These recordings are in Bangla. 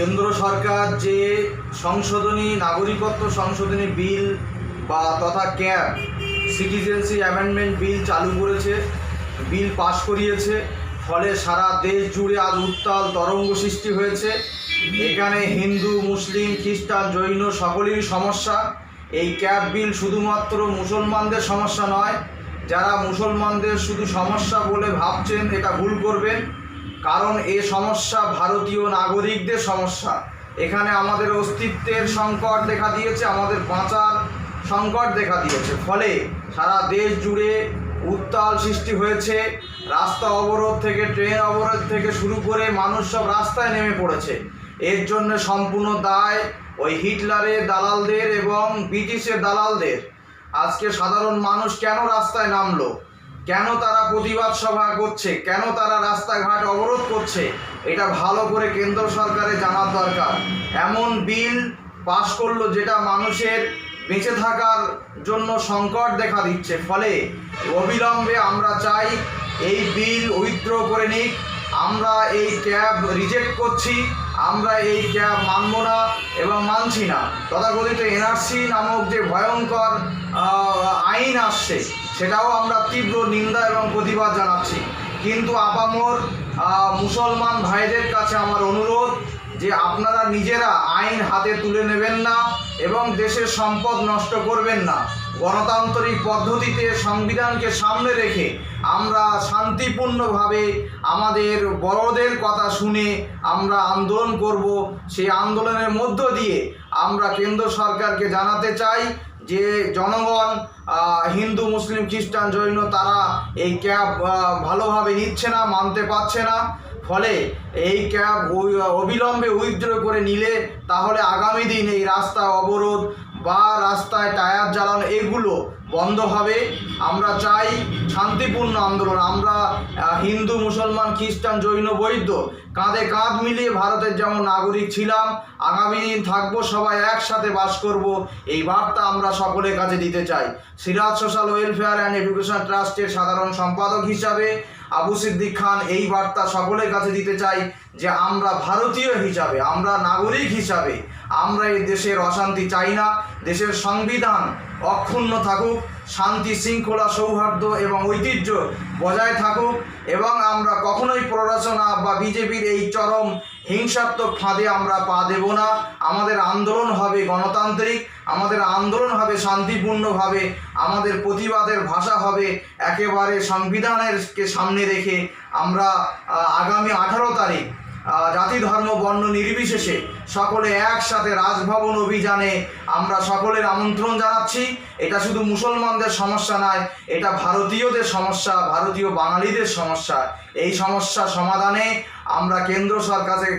কেন্দ্র সরকার যে সংশোধনী, নাগরিকত্ব সংশোধনী বিল বা তথা ক্যাব সিটিজেনশিপ অ্যামেন্ডমেন্ট বিল চালু করেছে, বিল পাশ করিয়েছে, ফলে সারা দেশ জুড়ে আজ উত্তাল তরঙ্গ সৃষ্টি হয়েছে। এখানে হিন্দু, মুসলিম, খ্রিস্টান, জৈন সকলেরই সমস্যা। এই ক্যাব বিল শুধুমাত্র মুসলমানদের সমস্যা নয়, যারা মুসলমানদের শুধু সমস্যা বলে ভাবছেন, এটা ভুল করবেন। কারণ এ সমস্যা ভারতীয় নাগরিকদের সমস্যা। এখানে আমাদের অস্তিত্বের সংকট দেখা দিয়েছে, আমাদের বাঁচার সংকট দেখা দিয়েছে। ফলে সারা দেশ জুড়ে উত্তাল সৃষ্টি হয়েছে, রাস্তা অবরোধ থেকে, ট্রেন অবরোধ থেকে শুরু করে মানুষ সব রাস্তায় নেমে পড়েছে। এর জন্য সম্পূর্ণ দায় ওই হিটলারের দালালদের এবং ব্রিটিশের দালালদের। আজকে সাধারণ মানুষ কেন রাস্তায় নামলো? কেন তারা প্রতিবাদ সভা করছে? কেন তারা রাস্তাঘাট অবরোধ করছে? এটা ভালো করে কেন্দ্র সরকারের জানার দরকার। এমন বিল পাশ করল যেটা মানুষের বেঁচে থাকার জন্য সংকট দেখা দিচ্ছে। ফলে অবিলম্বে আমরা চাই এই বিল উইথড্র করে নিক। আমরা এই ক্যাব রিজেক্ট করছি। আমরা এই ক্যাব মানব না এবং মানছি না। তথাকথিত এনআরসি নামক যে ভয়ঙ্কর আইন আসছে সেটাও আমরা তীব্র নিন্দা এবং প্রতিবাদ জানাচ্ছি। কিন্তু আপামর মুসলমান ভাইদের কাছে আমার অনুরোধ যে আপনারা নিজেরা আইন হাতে তুলে নেবেন না এবং দেশের সম্পদ নষ্ট করবেন না। গণতান্ত্রিক পদ্ধতিতে সংবিধানকে সামনে রেখে আমরা শান্তিপূর্ণভাবে আমাদের বড়দের কথা শুনে আমরা আন্দোলন করব। সেই আন্দোলনের মধ্য দিয়ে আমরা কেন্দ্র সরকারকে জানাতে চাই যে জনগণ হিন্দু, মুসলিম, খ্রিস্টান, জৈন, তারা এই ক্যাব ভালোভাবে নিচ্ছে না, মানতে পারছে না। ফলে এই ক্যাব অবিলম্বে উইথড্র করে নিলে তাহলে আগামী দিন এই রাস্তা অবরোধ বা রাস্তায় টায়ার জ্বালানো এগুলো বন্ধ হবে। আমরা চাই শান্তিপূর্ণ আন্দোলন। আমরা হিন্দু, মুসলমান, খ্রিস্টান, জৈন বৈদ্য কাঁধে কাঁধ মিলিয়ে ভারতের যেমন নাগরিক ছিলাম, আগামী দিন থাকব, সবাই একসাথে বাস করব। এই বার্তা আমরা সকলের কাছে দিতে চাই। Siraj social welfare and education ট্রাস্টের সাধারণ সম্পাদক হিসাবে আবু সিদ্দিক খান এই বার্তা সকলের কাছে দিতে চাই যে আমরা ভারতীয় হিসাবে, আমরা নাগরিক হিসাবে, আমরা এই দেশের অশান্তি চাই না। দেশের সংবিধান অক্ষুণ্ণ থাকুক, শান্তি, শৃঙ্খলা, সৌহার্দ্য এবং ঐতিহ্য বজায় থাকুক এবং আমরা কখনোই প্ররোচনা বা বিজেপির এই চরম হিংসাত্মক ফাঁদে আমরা পা দেব না। আমাদের আন্দোলন হবে গণতান্ত্রিক, আমাদের আন্দোলন হবে শান্তিপূর্ণভাবে, আমাদের প্রতিবাদের ভাষা হবে একেবারে সংবিধানেরকে সামনে রেখে আমরা আগামী আঠারো তারিখ জাতি, ধর্ম, বর্ণ নির্বিশেষে সকলে একসাথে রাজভবন অভিযানে আমরা সকলের আমন্ত্রণ জানাচ্ছি। এটা শুধু মুসলমানদের সমস্যা নয়, এটা ভারতীয়দের সমস্যা, ভারতীয় বাঙালিদের সমস্যা। এই সমস্যা সমাধানে আমরা কেন্দ্র সরকারের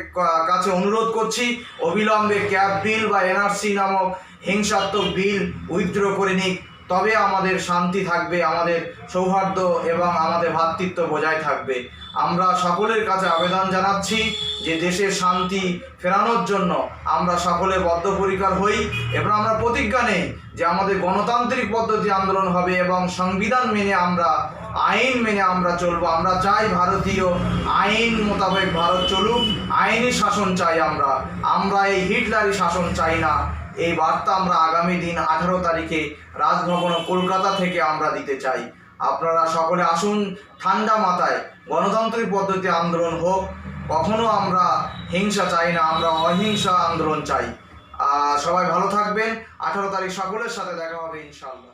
কাছে অনুরোধ করছি, অবিলম্বে ক্যাব বিল বা এনআরসি নামক হিংসাত্মক বিল উইথড্র করে নিক। তবে আমাদের শান্তি থাকবে, আমাদের সৌহার্দ্য এবং আমাদের ভ্রাতৃত্ব বজায় থাকবে। আমরা সকলের কাছে আবেদন জানাচ্ছি যে দেশের শান্তি ফেরানোর জন্য আমরা সকলে বদ্ধপরিকর হই এবং আমরা প্রতিজ্ঞা নেই যে আমাদের গণতান্ত্রিক পদ্ধতি আন্দোলন হবে এবং সংবিধান মেনে আমরা, আইন মেনে আমরা চলবো। আমরা চাই ভারতীয় আইন মোতাবেক ভারত চলুক, আইনি শাসন চাই আমরা। আমরা এই হিটলারি শাসন চাই না। এই বার্তা আমরা আগামী দিন আঠারো তারিখে রাজভবন কলকাতা থেকে আমরা দিতে চাই। আপনারা সকলে আসুন ঠান্ডা মাথায়। গণতান্ত্রিক পদ্ধতি আন্দোলন হোক, কখনো আমরা হিংসা চাই না, আমরা অহিংসা আন্দোলন চাই। সবাই ভালো থাকবেন। আঠারো তারিখ সকলের সাথে দেখা হবে ইনশাআল্লাহ।